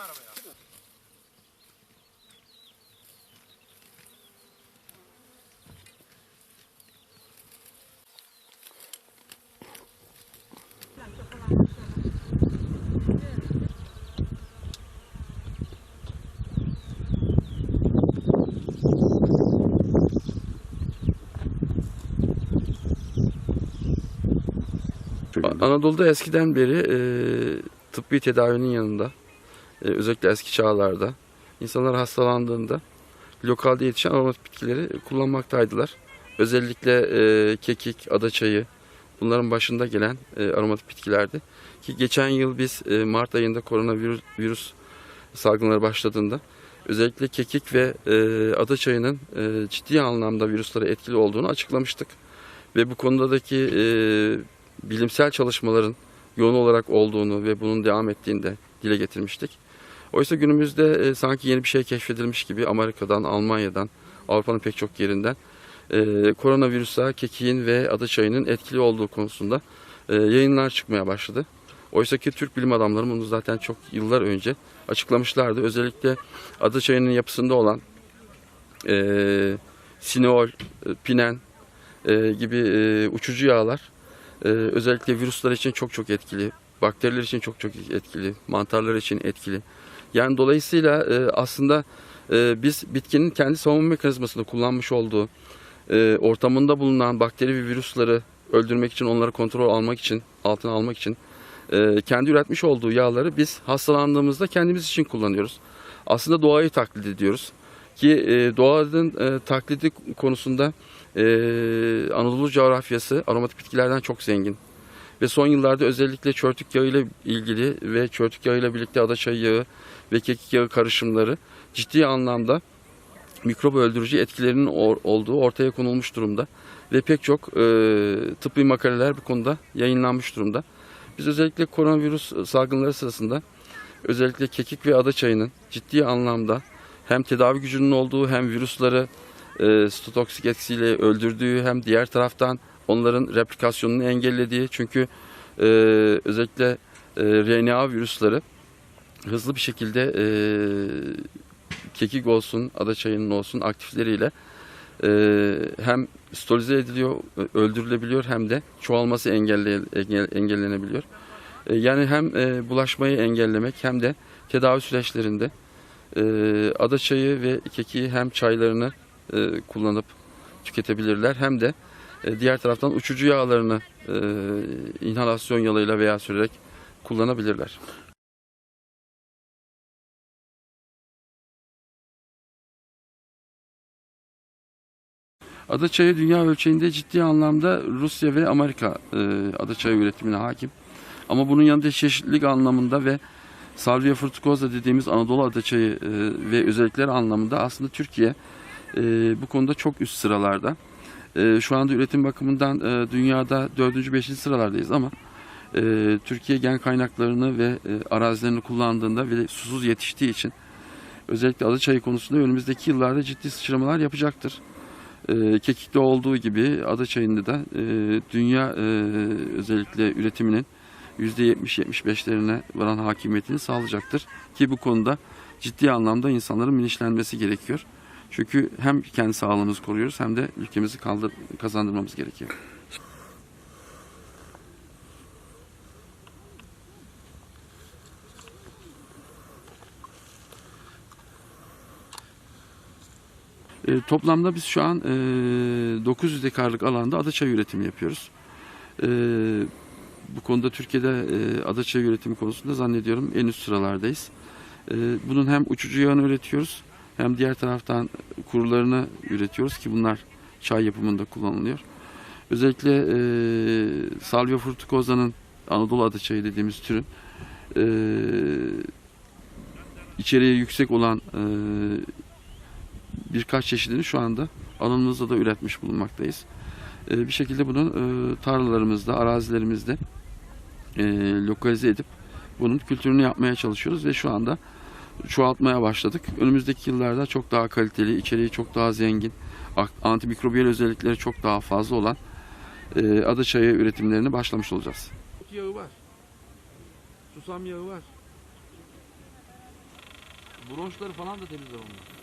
arabaya. Anadolu'da eskiden beri e, tıbbi tedavinin yanında e, özellikle eski çağlarda insanlar hastalandığında lokalde yetişen aromatik bitkileri kullanmaktaydılar. Özellikle e, kekik, adaçayı bunların başında gelen e, aromatik bitkilerdi. Ki geçen yıl biz e, Mart ayında koronavirüs virüs salgınları başladığında özellikle kekik ve e, adaçayının e, ciddi anlamda virüslere etkili olduğunu açıklamıştık. Ve bu konudaki e, bilimsel çalışmaların yoğun olarak olduğunu ve bunun devam ettiğini de dile getirmiştik. Oysa günümüzde e, sanki yeni bir şey keşfedilmiş gibi Amerika'dan, Almanya'dan, Avrupa'nın pek çok yerinden e, koronavirüse kekiğin ve adı çayının etkili olduğu konusunda e, yayınlar çıkmaya başladı. Oysa ki Türk bilim adamları bunu zaten çok yıllar önce açıklamışlardı. Özellikle adı çayının yapısında olan e, sineol, e, pinen e, gibi e, uçucu yağlar ee, özellikle virüsler için çok çok etkili, bakteriler için çok çok etkili, mantarlar için etkili. Yani dolayısıyla e, aslında e, biz bitkinin kendi savunma mekanizmasını kullanmış olduğu, e, ortamında bulunan bakteri ve virüsleri öldürmek için, onları kontrol almak için, altına almak için e, kendi üretmiş olduğu yağları biz hastalandığımızda kendimiz için kullanıyoruz. Aslında doğayı taklit ediyoruz. Ki e, doğanın e, taklidi konusunda e, Anadolu coğrafyası aromatik bitkilerden çok zengin. Ve son yıllarda özellikle çörtük yağı ile ilgili ve çörtük yağı ile birlikte adaçayı yağı ve kekik yağı karışımları ciddi anlamda mikrop öldürücü etkilerinin olduğu ortaya konulmuş durumda. Ve pek çok e, tıbbi makaleler bu konuda yayınlanmış durumda. Biz özellikle koronavirüs salgınları sırasında özellikle kekik ve adaçayının ciddi anlamda hem tedavi gücünün olduğu hem virüsleri e, stotoksik etkisiyle öldürdüğü hem diğer taraftan onların replikasyonunu engellediği çünkü e, özellikle e, RNA virüsleri hızlı bir şekilde e, kekik olsun, adaçayının olsun aktifleriyle e, hem stolize ediliyor, öldürülebiliyor hem de çoğalması engelle, engel- engellenebiliyor. E, yani hem e, bulaşmayı engellemek hem de tedavi süreçlerinde e, adaçayı ve kekiği hem çaylarını e, kullanıp tüketebilirler hem de e, diğer taraftan uçucu yağlarını e, inhalasyon yoluyla veya sürerek kullanabilirler. Adaçayı dünya ölçeğinde ciddi anlamda Rusya ve Amerika e, adaçayı üretimine hakim. Ama bunun yanında çeşitlilik anlamında ve Salvia fruticosa dediğimiz Anadolu adaçayı e, ve özellikleri anlamında aslında Türkiye e, bu konuda çok üst sıralarda. E, şu anda üretim bakımından e, dünyada 4. 5. sıralardayız ama e, Türkiye gen kaynaklarını ve e, arazilerini kullandığında ve susuz yetiştiği için özellikle adaçayı konusunda önümüzdeki yıllarda ciddi sıçramalar yapacaktır. E, kekikte olduğu gibi adaçayında da e, dünya e, özellikle üretiminin %70-75'lerine varan hakimiyetini sağlayacaktır. Ki bu konuda ciddi anlamda insanların bilinçlenmesi gerekiyor. Çünkü hem kendi sağlığımızı koruyoruz hem de ülkemizi kaldır, kazandırmamız gerekiyor. E, toplamda biz şu an e, 900 dekarlık alanda adaçay üretimi yapıyoruz. E, bu konuda Türkiye'de e, adaçay üretimi konusunda zannediyorum en üst sıralardayız. E, bunun hem uçucu yağını üretiyoruz hem diğer taraftan kurularını üretiyoruz ki bunlar çay yapımında kullanılıyor. Özellikle e, Salvia frutticosa'nın Anadolu adaçayı dediğimiz türün e, içeriği yüksek olan e, birkaç çeşidini şu anda alanımızda da üretmiş bulunmaktayız. E, bir şekilde bunu e, tarlalarımızda, arazilerimizde e, lokalize edip bunun kültürünü yapmaya çalışıyoruz ve şu anda çoğaltmaya başladık. Önümüzdeki yıllarda çok daha kaliteli, içeriği çok daha zengin, antimikrobiyal özellikleri çok daha fazla olan e, ada çayı üretimlerine başlamış olacağız. Yağı var. Susam yağı var. Bronşları falan da temizler onlar.